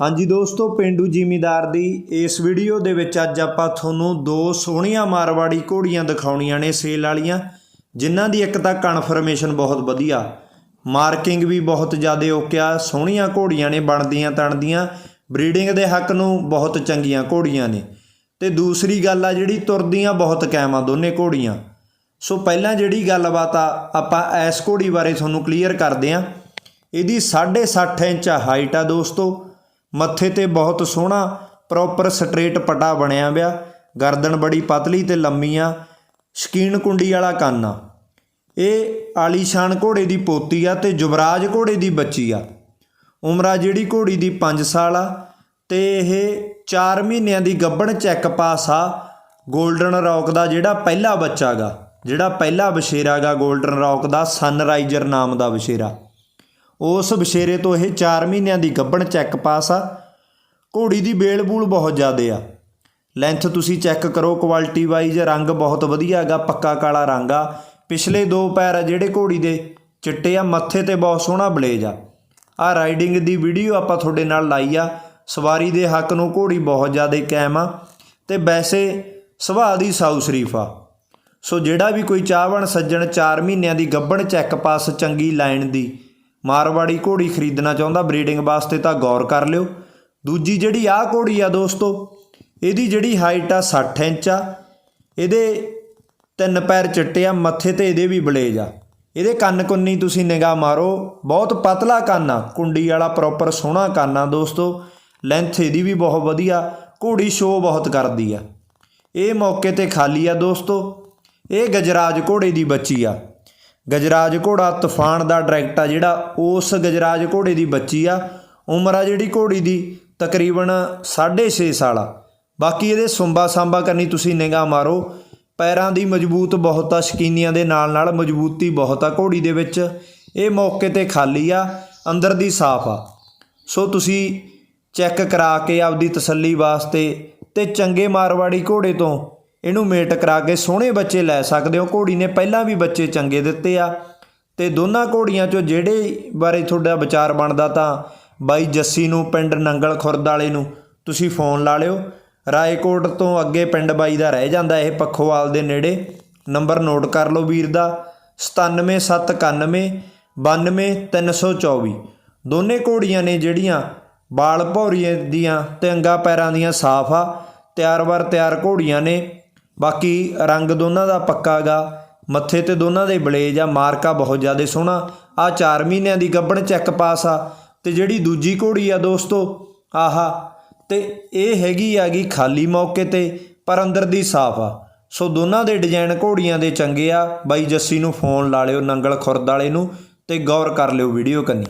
ਹਾਂਜੀ ਦੋਸਤੋ, ਪਿੰਡੂ ਜ਼ਿਮੀਦਾਰ ਦੀ ਇਸ ਵੀਡੀਓ ਦੇ ਵਿੱਚ ਅੱਜ ਆਪਾਂ ਤੁਹਾਨੂੰ ਦੋ ਸੋਹਣੀਆਂ ਮਾਰਵਾੜੀ ਘੋੜੀਆਂ ਦਿਖਾਉਣੀਆਂ ਨੇ ਸੇਲ ਵਾਲੀਆਂ, ਜਿਨ੍ਹਾਂ ਦੀ ਇੱਕ ਤਾਂ ਕਨਫਰਮੇਸ਼ਨ ਬਹੁਤ ਵਧੀਆ, ਮਾਰਕਿੰਗ ਵੀ ਬਹੁਤ ਜ਼ਿਆਦਾ ਓਕਿਆ ਸੋਹਣੀਆਂ ਘੋੜੀਆਂ ਨੇ, ਬਣਦੀਆਂ ਤਣਦੀਆਂ, ਬਰੀਡਿੰਗ ਦੇ ਹੱਕ ਨੂੰ ਬਹੁਤ ਚੰਗੀਆਂ ਘੋੜੀਆਂ ਨੇ। ਤੇ ਦੂਸਰੀ ਗੱਲ ਆ ਜਿਹੜੀ ਤੁਰਦੀਆਂ ਬਹੁਤ ਕਾਇਮ ਆ ਦੋਨੇ ਘੋੜੀਆਂ। ਸੋ ਪਹਿਲਾਂ ਜਿਹੜੀ ਗੱਲਬਾਤ ਆ, ਆਪਾਂ ਐਸ ਘੋੜੀ ਬਾਰੇ ਤੁਹਾਨੂੰ ਕਲੀਅਰ ਕਰਦੇ ਆਂ। ਇਹਦੀ 6.5 ਇੰਚ ਹਾਈਟ ਆ ਦੋਸਤੋ। ਮੱਥੇ ਤੇ ਬਹੁਤ ਸੋਹਣਾ ਪ੍ਰੋਪਰ ਸਟ੍ਰੇਟ ਪਟਾ ਬਣਿਆ ਵਿਆ। ਗਰਦਨ ਬੜੀ ਪਤਲੀ ਤੇ ਲੰਮੀ ਆ। ਸ਼ਕੀਨ ਕੁੰਡੀ ਵਾਲਾ ਕੰਨ ਆ। ਇਹ ਆਲੀਸ਼ਾਨ ਘੋੜੇ ਦੀ ਪੋਤੀ ਆ ਤੇ ਯੁਵਰਾਜ ਘੋੜੇ ਦੀ ਬੱਚੀ ਆ। ਉਮਰਾ ਜਿਹੜੀ ਘੋੜੀ ਦੀ 5 ਸਾਲ ਆ ਤੇ ਇਹ 4 ਮਹੀਨਿਆਂ ਦੀ ਗੱਭਣ ਚੈੱਕ ਪਾਸ ਆ 골ਡਨ ਰੌਕ ਦਾ ਜਿਹੜਾ ਪਹਿਲਾ ਬੱਚਾ ਗਾ, ਜਿਹੜਾ ਪਹਿਲਾ ਬਸ਼ੇਰਾ ਗਾ 골ਡਨ ਰੌਕ ਦਾ ਸਨਰਾਈਜ਼ਰ ਨਾਮ ਦਾ ਬਸ਼ੇਰਾ। ਉਸ ਬਸ਼ੇਰੇ ਤੋਂ ਇਹ 4 ਮਹੀਨਿਆਂ ਦੀ ਗੱਬਣ ਚੈੱਕ ਪਾਸ ਆ। ਘੋੜੀ ਦੀ ਬੇਲ ਬੂਲ ਬਹੁਤ ਜ਼ਿਆਦੇ ਆ। ਲੈਂਥ ਤੁਸੀਂ ਚੈੱਕ ਕਰੋ, ਕੁਆਲਿਟੀ ਵਾਈਜ਼ ਰੰਗ ਬਹੁਤ ਵਧੀਆ ਹੈਗਾ, ਪੱਕਾ ਕਾਲਾ ਰੰਗ ਆ। ਪਿਛਲੇ ਦੋ ਪੈਰ ਆ ਜਿਹੜੇ ਘੋੜੀ ਦੇ, ਚਿੱਟੇ ਆ, ਮੱਥੇ ਤੇ ਬਹੁਤ ਸੋਹਣਾ ਬਲੇਜ ਆ। ਆ ਰਾਈਡਿੰਗ ਦੀ ਵੀਡੀਓ ਆਪਾਂ ਤੁਹਾਡੇ ਨਾਲ ਲਾਈ ਆ। ਸਵਾਰੀ ਦੇ ਹੱਕ ਨੂੰ ਘੋੜੀ ਬਹੁਤ ਜ਼ਿਆਦਾ ਕਾਇਮ ਆ ਤੇ ਵੈਸੇ ਸੁਭਾਅ ਦੀ ਸਾਊ ਸ਼ਰੀਫ ਆ। ਸੋ ਜਿਹੜਾ ਵੀ ਕੋਈ ਚਾਹਵਣ ਸੱਜਣ 4 ਮਹੀਨਿਆਂ ਦੀ ਗੱਬਣ ਚੈੱਕ ਪਾਸ ਚੰਗੀ ਲਾਈਨ ਦੀ ਮਾਰਵਾੜੀ ਘੋੜੀ ਖਰੀਦਣਾ ਚਾਹੁੰਦਾ ਬਰੀਡਿੰਗ ਵਾਸਤੇ ਤਾਂ ਗੌਰ ਕਰ ਲਿਓ। ਦੂਜੀ ਜਿਹੜੀ ਆਹ ਘੋੜੀ ਆ ਦੋਸਤੋ, ਇਹਦੀ ਜਿਹੜੀ ਹਾਈਟ ਆ 60 ਇੰਚ ਆ, ਇਹਦੇ ਤਿੰਨ ਪੈਰ ਚਿੱਟੇ ਆ, ਮੱਥੇ ਤੇ ਇਹਦੇ ਵੀ ਬਲੇਜ ਆ। ਇਹਦੇ ਕੰਨ ਕੁੰਨੀ ਤੁਸੀਂ ਨਿਗਾਹ ਮਾਰੋ, ਬਹੁਤ ਪਤਲਾ ਕੰਨ ਆ, ਕੁੰਡੀ ਵਾਲਾ ਪ੍ਰੋਪਰ ਸੋਹਣਾ ਕੰਨ ਆ ਦੋਸਤੋ। ਲੈਂਥ ਇਹਦੀ ਵੀ ਬਹੁਤ ਵਧੀਆ, ਘੋੜੀ ਸ਼ੋਅ ਬਹੁਤ ਕਰਦੀ ਆ। ਇਹ ਮੌਕੇ ਤੇ ਖਾਲੀ ਆ ਦੋਸਤੋ, ਇਹ ਗਜਰਾਜ ਘੋੜੇ ਦੀ ਬੱਚੀ ਆ। ਗਜਰਾਜ ਘੋੜਾ ਤੂਫਾਨ ਦਾ ਡਾਇਰੈਕਟ ਆ ਜਿਹੜਾ, ਉਸ ਗਜਰਾਜ ਘੋੜੇ ਦੀ ਬੱਚੀ ਆ। ਉਮਰ ਆ ਜਿਹੜੀ ਘੋੜੀ ਦੀ, ਤਕਰੀਬਨ 6.5 ਸਾਲ ਆ। ਬਾਕੀ ਇਹਦੇ ਸੁੰਬਾ ਸਾਂਬਾ ਕਰਨੀ ਤੁਸੀਂ ਨਿਗਾਹ ਮਾਰੋ। ਪੈਰਾਂ ਦੀ ਮਜ਼ਬੂਤ ਬਹੁਤ ਆ, ਸ਼ਕੀਨੀਆਂ ਦੇ ਨਾਲ ਨਾਲ ਮਜ਼ਬੂਤੀ ਬਹੁਤ ਆ ਘੋੜੀ ਦੇ ਵਿੱਚ। ਇਹ ਮੌਕੇ ਤੇ ਖਾਲੀ ਆ, ਅੰਦਰ ਦੀ ਸਾਫ਼ ਆ। ਸੋ ਤੁਸੀਂ ਚੈੱਕ ਕਰਾ ਕੇ ਆਪਦੀ ਤਸੱਲੀ ਵਾਸਤੇ ਤੇ ਚੰਗੇ ਮਾਰਵਾੜੀ ਘੋੜੇ ਤੋਂ ਇਹਨੂੰ ਮੇਟ ਕਰਾ ਕੇ ਸੋਹਣੇ ਬੱਚੇ ਲੈ ਸਕਦੇ ਹੋ। ਘੋੜੀ ਨੇ ਪਹਿਲਾਂ ਵੀ ਬੱਚੇ ਚੰਗੇ ਦਿੱਤੇ ਆ। ਤੇ ਦੋਨਾਂ ਘੋੜੀਆਂ ਚੋਂ ਜਿਹੜੇ ਬਾਰੇ ਤੁਹਾਡਾ ਵਿਚਾਰ ਬਣਦਾ ਤਾਂ ਬਾਈ ਜੱਸੀ ਨੂੰ, ਪਿੰਡ ਨੰਗਲ ਖੁਰਦ ਵਾਲੇ ਨੂੰ ਤੁਸੀਂ ਫੋਨ ਲਾ ਲਿਓ। ਰਾਏਕੋਟ ਤੋਂ ਅੱਗੇ ਪਿੰਡ ਬਾਈ ਦਾ ਰਹਿ ਜਾਂਦਾ ਇਹ ਪੱਖੋਵਾਲ ਦੇ ਨੇੜੇ। ਨੰਬਰ ਨੋਟ ਕਰ ਲਓ ਵੀਰ ਦਾ। 97791 92324 ਦੋਨੇ ਘੋੜੀਆਂ ਨੇ ਜਿਹੜੀਆਂ ਬਾਲ ਭੌਰੀਏ ਦੀਆਂ ਤੇ ਅੰਗਾ ਪੈਰਾਂ ਦੀਆਂ ਸਾਫ਼ ਆ। ਤਿਆਰ-ਵਰ ਤਿਆਰ ਘੋੜੀਆਂ ਨੇ। ਬਾਕੀ ਰੰਗ ਦੋਨਾਂ ਦਾ ਪੱਕਾ ਗਾ, ਮੱਥੇ ਤੇ ਦੋਨਾਂ ਦੇ ਬਲੇਜ ਆ, ਮਾਰਕਾ ਬਹੁਤ ਜ਼ਿਆਦਾ ਸੋਹਣਾ। ਆ 4 ਮਹੀਨਿਆਂ ਦੀ ਗੱਭਣ ਚੈੱਕ ਪਾਸ ਆ, ਤੇ ਜਿਹੜੀ ਦੂਜੀ ਘੋੜੀ ਆ ਦੋਸਤੋ, ਆਹਾ, ਤੇ ਇਹ ਹੈਗੀ ਆਗੀ ਖਾਲੀ ਮੌਕੇ ਤੇ, ਪਰ ਅੰਦਰ ਦੀ ਸਾਫ਼ ਆ। ਸੋ ਦੋਨਾਂ ਦੇ ਡਿਜ਼ਾਈਨ ਘੋੜੀਆਂ ਦੇ ਚੰਗੇ ਆ। ਬਾਈ ਜੱਸੀ ਨੂੰ ਫੋਨ ਲਾ ਲਿਓ ਨੰਗਲ ਖੁਰਦ ਵਾਲੇ ਨੂੰ, ਤੇ ਗੌਰ ਕਰ ਲਿਓ ਵੀਡੀਓ ਕੰਨੀ।